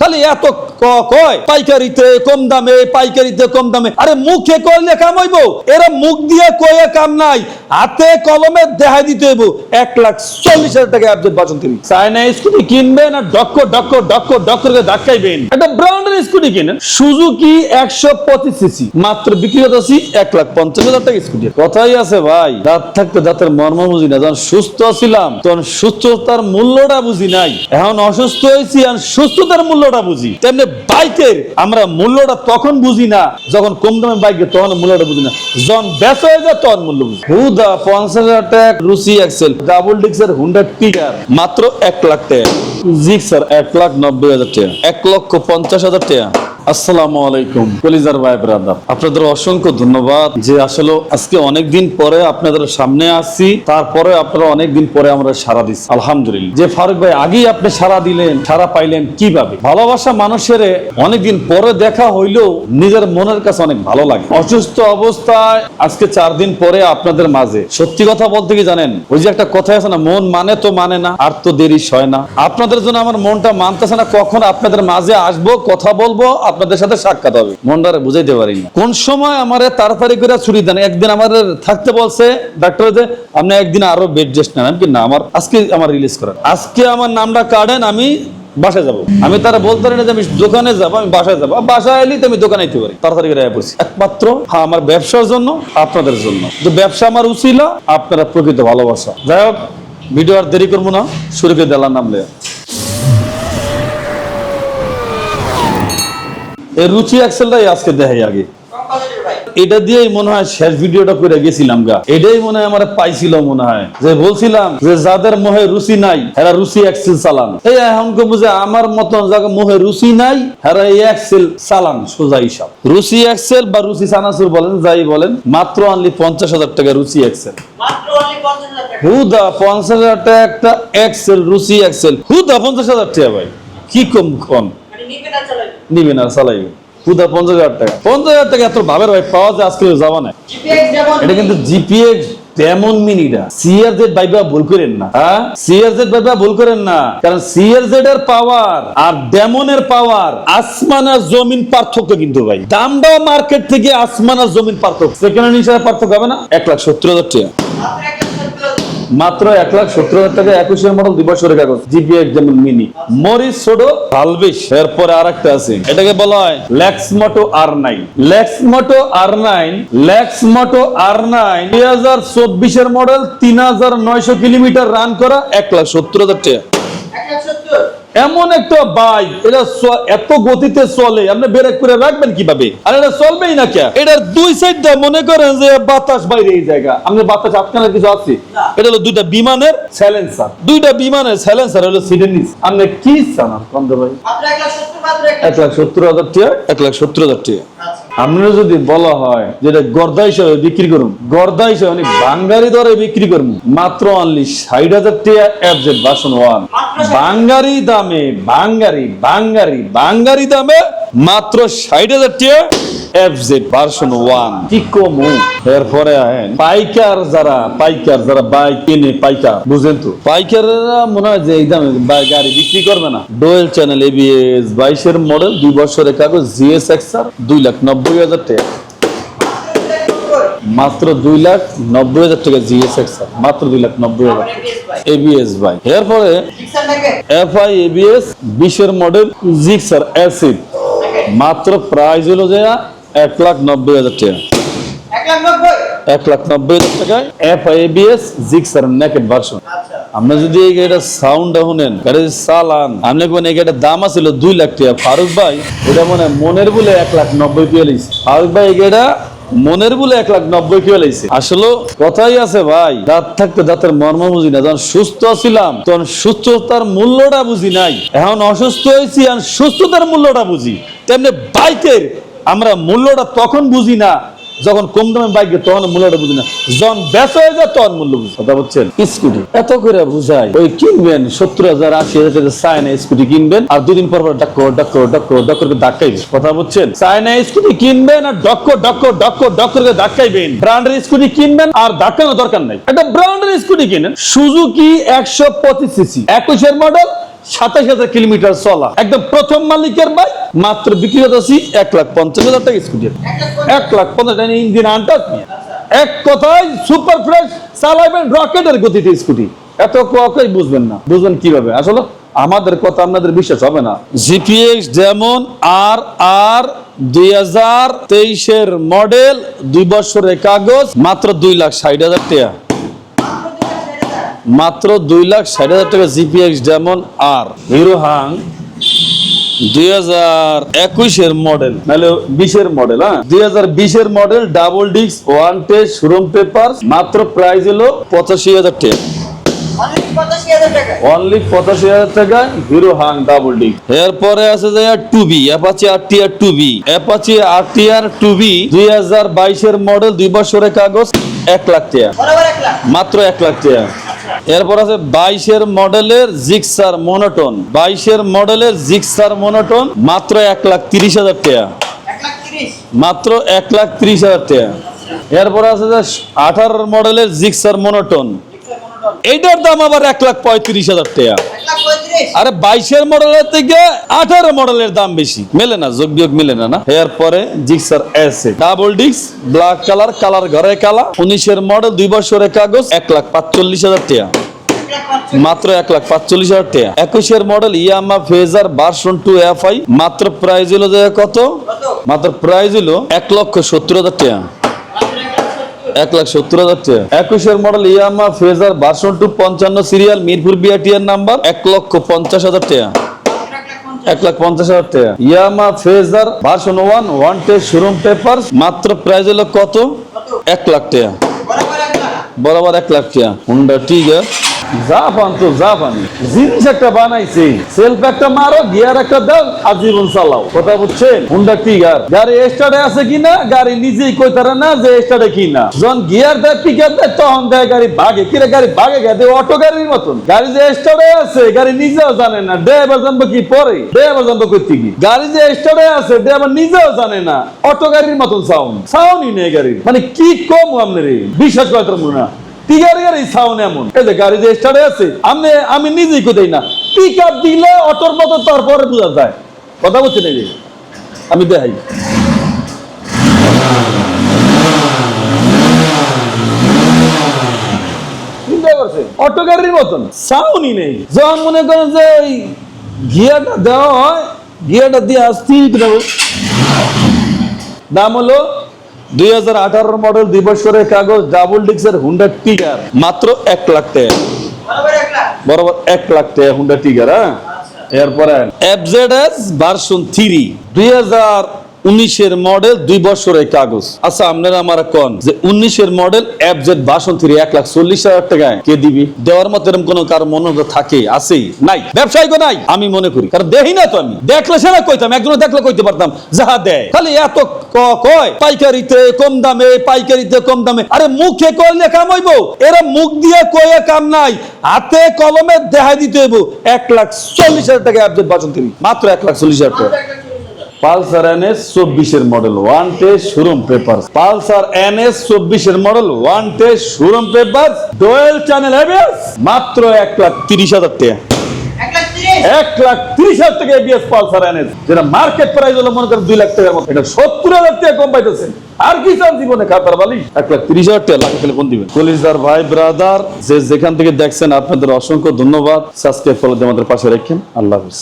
খালি এত ক- কয় পাইকারিতে কম দামে পাইকারিতে কম দামে। আরে মুখে কইলে কাম হইব এরা মুখ দিয়ে কয়ে কাম নাই। হাতে কলমে দেখাই দিতে হইব। এক লাখ চল্লিশ হাজার টাকা আপডেট বাঁচন তিনি। চায়না স্কুটি কিনবেন আর ডক্কর ডক্কর ডক্কর ডক্কর করে ধাক্কাইবেন একটা ব্র্যান্ডের স্কুটি কিনেন। সুজুকি একশো পঁচিশ সিসি। মাত্র বিক্রি করতেছি এক লাখ পঞ্চাশ হাজার টাকা স্কুটি। কথাই আছে ভাই। দাঁত থাকতে দাঁতের মর্ম বুঝি না। যখন সুস্থ ছিলাম তখন সুস্থতার মূল্যটা বুঝি নাই। এখন অসুস্থ হয়েছি আর সুস্থতার মূল্যটা বুঝি। তেমনি বাইকের আমরা মূল্যটা তখন বুঝি না, যখন কম দামে বাইকে তখন মূল্যটা বুঝি না। যখন ব্যস হয়ে যায়, তখন মূল্য বুঝি। হুদা, পঞ্চাশ হাজার টাকা, রুসি এক্সেল, ডাবল ডিক্সের হুন্ডা টিকার মাত্র এক লাখ টাকা। জিক্সার, এক লাখ নব্বই হাজার টাকা। এক লক্ষ পঞ্চাশ হাজার টাকা। আসসালামু আলাইকুম, কলিজার ভাই ব্রাদার আপনাদের অসংখ্য ধন্যবাদ যে আসলে আজকে অনেক দিন পরে আপনাদের সামনে আসছি, তারপরে আপনারা অনেক দিন পরে আমরা সারা আলহামদুলিল্লাহ। যে ফারুক ভাই আগেই আপনি সারা দিলেন সারা পাইলেন কীভাবে? ভালোবাসা মানুষের পরে দেখা হইলেও নিজের মনের কাছে অনেক ভালো লাগে। অসুস্থ অবস্থায় আজকে চার দিন পরে আপনাদের মাঝে। সত্যি কথা বলতে কি জানেন? ওই যে একটা কথা আছে না, মন মানে তো মানে না, আর তো দেরি সয় না। আপনাদের জন্য আমার মনটা মানতেছে না, কখন আপনাদের মাঝে আসব, কথা বলব আপনাদের সাথে সাক্ষাৎ হবে। মনটারে বুঝাইতে পারি না কোন সময় আমার তাড়াতাড়ি করে ছুটি দেন? একদিন আমার থাকতে বলছে ডাক্তার যে, আপনি একদিন আরও বেড রেস্ট নেন। আমি না, আমার আজকে আমার রিলিজ করেন আজকে আমার নামটা কাটেন আমি বাসায় যাব। আমি তারা বলতে পারি না যে, আমি দোকানে যাব, আমি বাসায় যাব। বাসায় এলি তো আমি দোকানে যেতে পারি। তাড়াতাড়ি করে পড়ছি। একমাত্র হ্যাঁ আমার ব্যবসার জন্য, আপনাদের জন্য। তো ব্যবসা আমার উচিলা, আপনারা প্রকৃত ভালোবাসা। যাই হোক, ভিডিও আর দেরি করব না। শুরু করে দিলাম নামলে এই রুচি অ্যাক্সেলটাই আজকে দেখাই আগে। এটা দিয়েই মনে হয় শেষ ভিডিওটা করে গেছিলাম গা। এটাই মনে হয় আমার পাইছিল মনে হয়। যে বলছিলাম যে যাদের মোহে রুচি নাই এরা রুচি এক্সেল চালান। এই এখন বুঝে আমার মতন যাকে মোহে রুচি নাই এরা এই এক্সেল চালান সোজা হিসাব। রুচি এক্সেল বা রুচি সানাসুর বলেন যাই বলেন মাত্র অনলি পঞ্চাশ হাজার টাকা রুচি এক্সেল। মাত্র only 50,000 টাকা। হুদা পঞ্চাশ হাজার টাকা একটা এক্সেল রুচি এক্সেল। হুদা পঞ্চাশ হাজার টাকা ভাই। কি কম কম? মানে নিবে না চালাবে। চালাইবে। হুদা পঞ্চাশ হাজার টাকা। পঞ্চাশ হাজার টাকা এত ভাবের ভাই পাওয়া যায় আজকে যাবা না এটা কিন্তু জিপিএক্স তেমন মিনিটা সিআরজেড বাইবা ভুল করেন না। হ্যাঁ? সিআরজেড বাইবা ভুল করেন না। কারণ সিআরজেড এর পাওয়ার আর ডেমনের পাওয়ার আসমান আর জমিন পার্থক্য কিন্তু ভাই। দামটাও মার্কেট থেকে আসমান আর জমিন পার্থক্য। সেকেন্ড হ্যান্ড হিসাবে পার্থক্য হবে না? এক লাখ সত্তর হাজার টাকা। মাত্র এক লাখ সত্তর হাজার। টাকা একুশের মডেল দুই বছরের কাগজ জিপিএক্স যেমন মিনি মরিস ছোট ভালবিশ এরপরে আর একটা আছে এটাকে বলা হয় Lexmoto R nine Lexmoto R nine Lexmoto R nine, দুই হাজার চব্বিশের মডেল তিন হাজার নয়শো কিলোমিটার রান করা এক লাখ সত্তর হাজার টাকা। এমন একটা বাইক এটা এত গতিতে চলে আপনি ব্রেক করে রাখবেন কীভাবে? আর এটা চলবেই না কে? এটার দুই সাইড দিয়ে মনে করেন যে বাতাস বাইরে এই জায়গা। আপনি বাতাস আটকানোর কিছু আছে? এটা হলো দুইটা বিমানের স্যালেন্সার দুইটা বিমানের স্যালেন্সার হলো সিডেন নিচ আপনি কি চান কন্দ ভাই এক লাখ সত্তর, মাত্র এক এক লাখ সত্তর হাজার টাকা এক লাখ সত্তর হাজার টাকা। আমরা যদি বলা হয় যেটা গর্দা হিসাবে বিক্রি করুন গর্দা হিসাবে আমি বাঙ্গারি দরে বিক্রি করুন মাত্র অনলি ষাট হাজার টিয়া এফজেড বাসন ওয়ান বাঙ্গারি দামে বাঙ্গারি বাঙ্গারি বাঙ্গারি দামে মাত্র ষাট হাজার টাকা এফজেড ভার্সন এরপরে আহেন পাইকার যারা পাইকার যারা বাইক কিনে পাইকার বুঝেন তো? পাইকাররা মনে হয় যে গাড়ি বিক্রি করবে না। ডোয়েল চ্যানেল এবিএস বাইশের মডেল দুই বছরের কাগজ জিএস এক্সার দুই লাখ নব্বই হাজার টাকা। মাত্র দুই লাখ নব্বই হাজার টাকা জিএস এক্সার মাত্র দুই লাখ নব্বই হাজার। এবিএস বাই এরপরে Sixer নাকি? এফআই এবিএস বিশের মডেল জিক্সার অ্যাসিড মাত্র প্রাইস হলো যে এক লাখ নব্বই হাজার টাকা। এক লাখ নব্বই। হাজার FI ABS Gixxer naked version. যদি এই গাড়িটার সাউন্ড শুনেন চালান, আপনি এই গাড়িটার দাম আছিল দুই লাখ টাকা। ফারুক ভাই, এটা মনে মনের বলে এক লাখ নব্বই পেয়ে ফারুক ভাই, এই গাড়িটা মনের বলে এক লাখ নব্বই লাইছে। আসলে কথাই আছে ভাই, দাঁত থাকতে দাঁতের মর্ম বুঝি না। যখন সুস্থ ছিলাম, তখন সুস্থতার মূল্যটা বুঝি নাই। এখন অসুস্থ হয়েছি আর সুস্থতার মূল্যটা বুঝি। তেমনি বাইকের আমরা মূল্যটা তখন বুঝি না যখন কম দামে বাইক তখন মূল্যটা বুঝি না। যখন বেচ হয়ে যায় তখন মূল্য বুঝি কথা বলছেন? স্কুটি। এত করে বুঝাই। ওই কিনবেন সত্তর হাজার আশি হাজার চায়না স্কুটি কিনবেন আর দুদিন পর পর ডক্কর ডক্কর ডক্কর ডক্কর করে ধাক্কাইবেন কথা বলছেন? চায়না স্কুটি কিনবেন আর ডক্কর ডক্কর ডক্কর ডক্কর করে ধাক্কাইবেন ব্র্যান্ডের স্কুটি কিনবেন আর ধাক্কানোর দরকার নাই। একটা ব্র্যান্ডের স্কুটি কিনেন সুজুকি একশো পঁচিশ সিসি একুশের মডেল সাতাশ হাজার কিলোমিটার চলা। একদম প্রথম মালিকের বাইক মাত্র বিক্রি এক লাখ পঞ্চাশ হাজার টাকা স্কুটি। এক লাখ পঞ্চাশ। ইঞ্জিন আনটাস এক কথায় সুপার ফ্রেশ রকেটের গতিতে স্কুটি। এত কই বুঝবেন না। বুঝবেন কীভাবে? আসলে আমাদের কথা আপনাদের বিশ্বাস হবে না। জিপিএক্স যেমন আর আর দুই হাজার তেইশের মডেল দুই বছরের কাগজ, মাত্র দুই লাখ ষাট হাজার টাকা। মাত্র দুই লাখ ষাট হাজার। টাকা জিপিএক্স যেমন আর হিরো হাং দুই হাজার একুশের মডেল নাহলে বিশের মডেল হ্যাঁ? দুই হাজার বিশের model double disc one test showroom paper মাত্র প্রাইস হলো পঁচাশি হাজার টাকা। অনলি পঁচাশি হাজার টাকা হিরো হাং ডাবল এরপরে আছে যে two B Apache R T R two B Apache R T R two B দুই হাজার বাইশের মডেল দুই বছরের কাগজ এক লাখ টাকা। মাত্র এক লাখ টাকা। এরপর আছে বাইশের মডেলের জিক্সার মনোটন। বাইশের মডেলের জিক্সার মনোটন মাত্র এক লাখ তিরিশ হাজার টাকা। মাত্র এক লাখ তিরিশ হাজার টাকা। এরপর আছে যে আঠারো মডেলের জিক্সার মনোটন। এইটার দাম আবার এক লাখ পঁয়ত্রিশ হাজার টাকা। আরে বাইশের মডেলের থেকে আঠারো মডেলের দাম বেশি। মেলে না যোগ বিয়োগ মেলে না না? এরপরে Gixxer S double disc black colour colour ঘরে কালা। উনিশের মডেল দুই বছরের কাগজ এক লাখ পাঁচচল্লিশ হাজার টাকা। মাত্র এক লাখ পাঁচচল্লিশ হাজার টাকা। একুশের model Yamaha Fazer version two F I মাত্র প্রাইস হলো যে কত? মাত্র প্রাইস হলো এক লক্ষ সত্তর হাজার টাকা। এক লাখ সত্তর হাজার টাকা। একুশের মডেল ইয়ামা ফ্রেজার বাসন টু পঞ্চান্ন সিরিয়াল মিরপুর বিআটিআর নাম্বার এক লক্ষ পঞ্চাশ হাজার টাকা। এক লাখ পঞ্চাশ হাজার টাকা। Yamaha Fazer version one one টে শোরুম পেপার মাত্র প্রাইস হলো কত? এক লাখ টাকা। বরাবর এক লাখ টাকা। হুন্ডা টিগার পান তো যা জিনিস একটা বানাইছে সেলফ একটা মারো, গিয়ার একটা দাও, আজীবন চালাও। কথা বুঝছেন? হুন্ডা টিগার গাড়ি স্টার্টে আছে কিনা গাড়ি নিজেই কইতারে না যে স্টার্টে কিনা যখন গিয়ার দেয় পিকআপ দেয়, তখন দেয় গাড়ি ভাগে কিরে গাড়ি ভাগে গেছে? অটো গাড়ির মতন। গাড়ি যে স্টার্টে আছে, গাড়ি নিজেও জানে না। ড্রাইভার জানব কি পরে? ড্রাইভার জানব করতে কি গাড়ি যে স্টার্টে আছে, ড্রাইভার নিজেও জানে না। অটো গাড়ির মতন সাউন্ড সাউন্ডই নেই গাড়ির। মানে কি কম আপনার বিশ্বাস করতে পারব না। টিগার গাড়ি সাউন্ড এমন। এই যে গাড়ি যে স্টার্টে আছে আমি আমি নিজেই কোথাই না। পিক আপ দিলে অটোর মতো তারপরে বোঝা যায়। কথা বলছেন এই যে? আমি দেখাই। অটো গাড়ির মতন। সাউন্ডই নেই। যখন মনে করেন যে ওই গিয়ারটা দেওয়া হয়, গিয়ারটা দিয়ে আসতেই দাম হলো দুই হাজার আঠারো মডেল দুই বছরের কাগজ ডাবল ডিক্সের হুন্ডা টিগার মাত্র এক লাখ টাকা। বরাবর এক লাখ। বরাবর এক লাখ টাকা হুন্ডা টিগার হ্যাঁ? এরপরে এফজেড এস ভার্সন থ্রি দুই হাজার উনিশের মডেল দুই বছরের কাগজ। আচ্ছা আপনারা আমার কন? যে উনিশের মডেল এফজেড ভার্সন থ্রি এক লাখ চল্লিশ হাজার টাকায়। কে দিবি? দেওয়ার মতো এরকম কোনো কার মনে থাকে? আছেই? নাই। ব্যবসায়িক নাই? আমি মনে করি। কারণ দেখি না তো আমি। দেখলে সেটা কইতাম একজন দেখলে কইতে পারতাম, যাহা দেয়। খালি এত কয়? পাইকারিতে কম দামে, পাইকারিতে কম দামে। আরে মুখে কইলে কাম হইব। এরা মুখ দিয়ে কয়ে কাম নাই। হাতে কলমে দেখাই দিতে হইব। এক লাখ চল্লিশ হাজার টাকা অ্যাপডেট বাঁচন তুমি মাত্র এক লাখ চল্লিশ হাজার টাকা। পালসার এনএস চব্বিশের model one test showroom paper Pulsar NS চব্বিশের model one test showroom paper dual channel ABS. মাত্র এক লাখ তিরিশ হাজার টাকা। এক লাখ তিরিশ? হাজার টাকা এবিএস পালসার যেটা মার্কেট প্রাইস হলো মনে করেন দুই লাখ টাকার মতো। এটা সত্তর হাজার টাকা কম পাইতেছেন আর কি চান জীবনে খাতার বালি এক লাখ তিরিশ হাজার টাকা লাখ কোন দিবেন কলিজার ভাই ব্রাদার যে যেখান থেকে দেখছেন আপনাদের অসংখ্য ধন্যবাদ। সাবস্ক্রাইব করে আমাদের পাশে রাখেন। আল্লাহ হাফিজ।